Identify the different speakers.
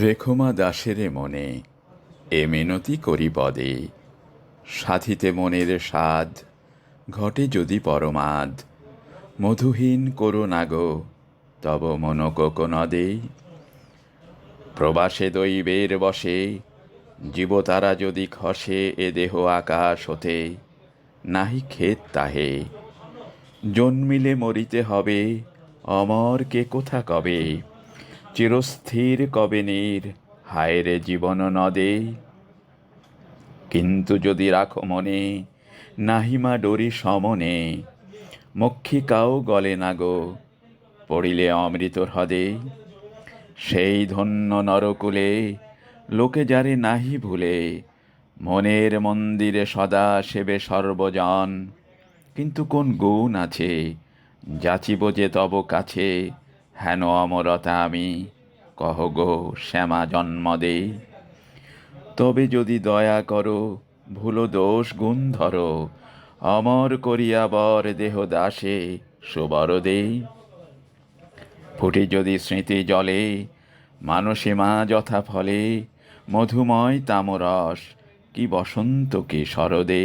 Speaker 1: রেখমা দাসেরে মনে এ মিনতি করি পদে। সাধিতে মনের স্বাদ, ঘটে যদি পরমাদ। মধুহীন করো না গো, তব মন নদে প্রবাসে দৈবের বসে জীবতারা যদি খসে, এ দেহ আকাশ হতে। নাহি ক্ষেত তাহে, জন্মিলে মরিতে হবে, অমর কে কোথা কবে? চিরস্থির কবে নীর, হায়রে জীবন নদে। কিন্তু যদি রাখো মনে নাহিমা ডরি সমনে, মক্ষিকাও গলে না গো, পড়িলে অমৃত হ্রদে। সেই ধন্য নরকুলে, লোকে যারে নাহি ভুলে, মনের মন্দিরে সদা সেবে সর্বজন। কিন্তু কোন গুণ আছে, যাচিব যে তব কাছে হেন অমরতা আমি কহ গো শ্যামা জন্ম দে তবে যদি দয়া করো, ভুল দোষ গুণ ধরো, অমর করিয়া বর দেহ দাসে সুবর দে। ফুটে যদি স্মৃতি জলে, মানসে মা যথা ফলে, মধুময় তামরস কি বসন্তকে শরদে।